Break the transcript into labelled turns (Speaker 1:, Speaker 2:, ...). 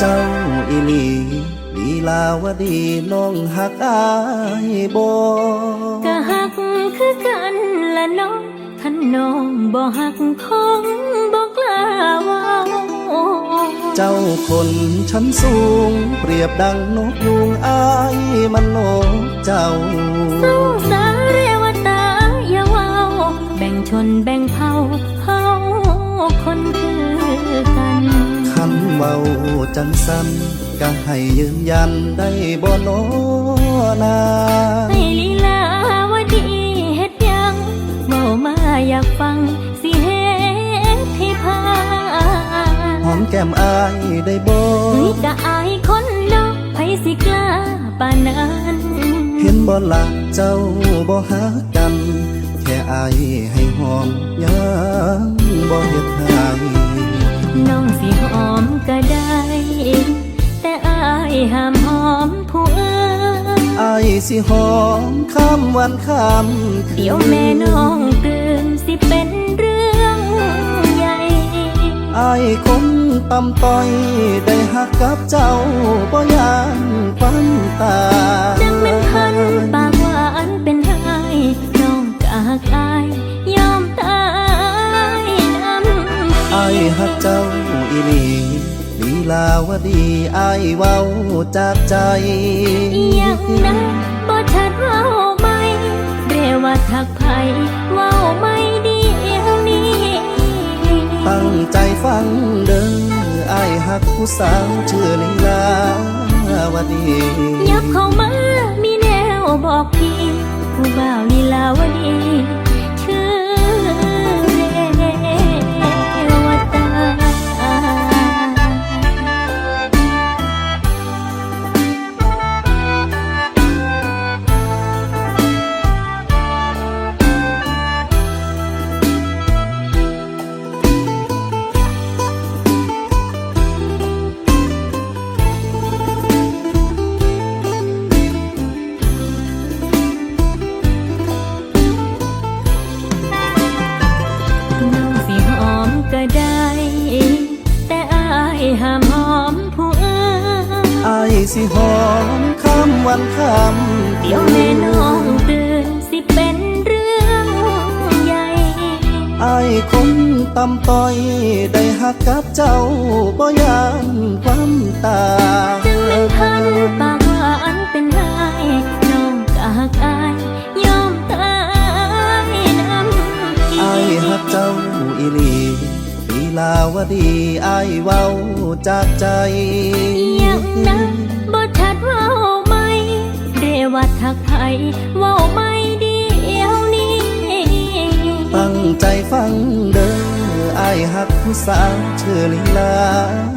Speaker 1: เจ้าอีหลีลีลาวดีน้องฮักอายบ่
Speaker 2: ก็หักคือกันละน้องท่านน้องบ่หักคงบ่กล้าเว่า
Speaker 1: เจ้าคนชั้นสูง เปรียบดังนกยูงอายมันนกเจ้า จังสันก็ให้ยืนยันได้บ่โนนา
Speaker 2: ให้ลีลาวดีเฮ็ดหยังเมามาอยากฟังสิเฮ็ดให้พา
Speaker 1: หอมแก้มอายได้บ่
Speaker 2: นี่กะอายคนเนาะไผสิกล้าปานนั้น
Speaker 1: เห็นบ่ละเจ้าบ่หากัน แค่อายให้หอมยังบ่เฮ็ดให้
Speaker 2: น้องสิหอมก็ได้ แต่อายห้ามหอมผู้อื่น
Speaker 1: อายสิหอมข้ามวันข้ามคืน
Speaker 2: เดี๋ยวแม่น้องตื่นสิเป็นเรื่องใหญ่
Speaker 1: อายคนตำต้อยได้หักกับเจ้าบ่ยานฟันตา
Speaker 2: อี
Speaker 1: หลีลีลาวดีอายเว้าจากใจ
Speaker 2: ยังนะบ่ชัดเว่าไหมเรว่าทักไผเว่าไม่ดีเดียวนี้
Speaker 1: ตั้งใจฟังเด้ออายหักผู้สาวชื่อลีลาวดี
Speaker 2: ยับเข้ามามีแนวบอกพี่ผู้บ่าวลีลาวดีามหอมผู้อื่น
Speaker 1: อายสิหอมข้ามวันข้าม
Speaker 2: เดี๋ยวแม่น้องตื่นสิเป็นเรื่องใหญ่
Speaker 1: อายคนตำต้อยได้หักกับเจ้าบ่ยานความตา
Speaker 2: จึงเป็นพันปาก
Speaker 1: ลีลาวดีอายเว้าจากใจ
Speaker 2: ยังนะบ่ชัดเว่าไหมเรว่าทักไผเว่าไม่เดียวนี้
Speaker 1: ตั้งใจฟังเด้ออายหักผู้สาวชื่อลีลา